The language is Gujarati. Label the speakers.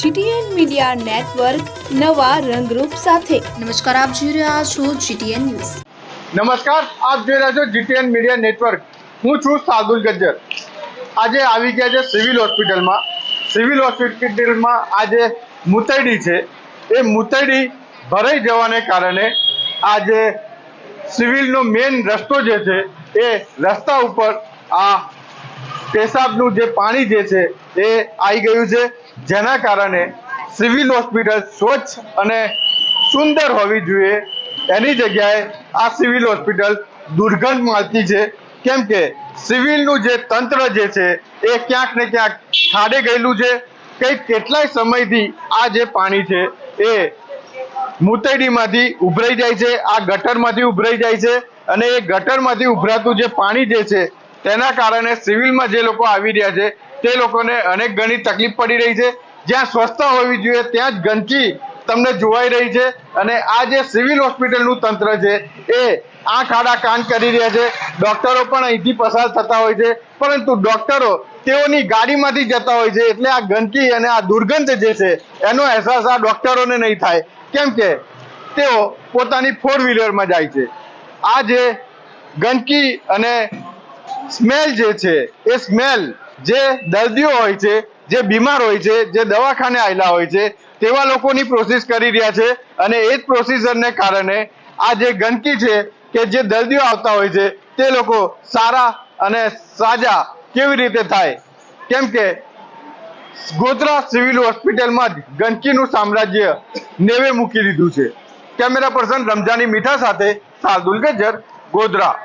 Speaker 1: જીટીએન મીડિયા નેટવર્ક નવા રંગરૂપ સાથે.
Speaker 2: નમસ્કાર આપ જોઈ રહ્યા છો જીટીએન ન્યૂઝ.
Speaker 3: નમસ્કાર આપ જોઈ રહ્યા છો જીટીએન મીડિયા નેટવર્ક. હું છું સાદુલ ગજ્જર. આજે આવી ગયા છે સિવિલ હોસ્પિટલમાં. સિવિલ હોસ્પિટલમાં આજે મુતૈડી છે. એ મુતૈડી ભરાઈ જવાને કારણે આજે સિવિલનો મેઇન રસ્તો જે છે એ રસ્તા ઉપર આ પેશાબનું જે પાણી જે છે એ આવી ગયું છે. જેના કારણે સિવિલ હોસ્પિટલ સ્વચ્છ અને સુંદર હોવી જોઈએ. એની જગ્યાએ આ સિવિલ હોસ્પિટલ દુર્ગંધ માલતી છે. કેમ કે સિવિલનું જે તંત્ર જે છે એ ક્યાંક ને ક્યાંક ખાડે ગયેલું છે. કંઈક કેટલાય સમયથી આ જે પાણી છે એ મુતેડીમાંથી ઉભરાઈ જાય છે. આ ગટરમાંથી ઉભરાઈ જાય છે અને એ ગટરમાંથી ઉભરાતું જે પાણી જે છે તેના કારણે સિવિલમાં જે લોકો આવી રહ્યા છે, તે લોકોને અનેક ઘણી તકલીફ પડી રહી છે. જ્યાં સ્વચ્છતા હોવી જોઈએ, ત્યાં જ ગંદકી તમને જોવાઈ રહી છે. અને આ જે સિવિલ હોસ્પિટલનું તંત્ર છે, એ આંખ, આડા, કાન કરી રહ્યા છે. ડોક્ટરો પણ અહીંથી પસાર થતા હોય છે. પરંતુ ડોક્ટરો તેઓની ગાડીમાંથી જતા હોય છે. એટલે આ ગંદકી અને આ દુર્ગંધ જે છે, એનો અહેસાસ આ ડોક્ટરોને નહીં થાય. કેમ કે તેઓ પોતાની ફોર વ્હીલરમાં જાય છે. આ જે ગંદકી અને સ્મેલ જે છે, એ સ્મેલ જે દર્દીઓ હોય છે, જે બીમાર હોય છે, જે દવાખાને આવેલા હોય છે, તેવા લોકોની પ્રોસેસ કરી રહ્યા છે અને એ જ પ્રોસીજરને કારણે આ જે ગંદકી છે કે જે દર્દીઓ આવતા હોય છે, તે લોકો સારા અને સાજા કેવી રીતે થાય? કેમ કે ગોધરા સિવિલ હોસ્પિટલમાં જ ગંદકીનું સામ્રાજ્ય નેવે મૂકી દીધું છે. કેમેરા પર્સન રમજાની મીઠા સાથે શાર્દુલ ગજ્જર, ગોધરા.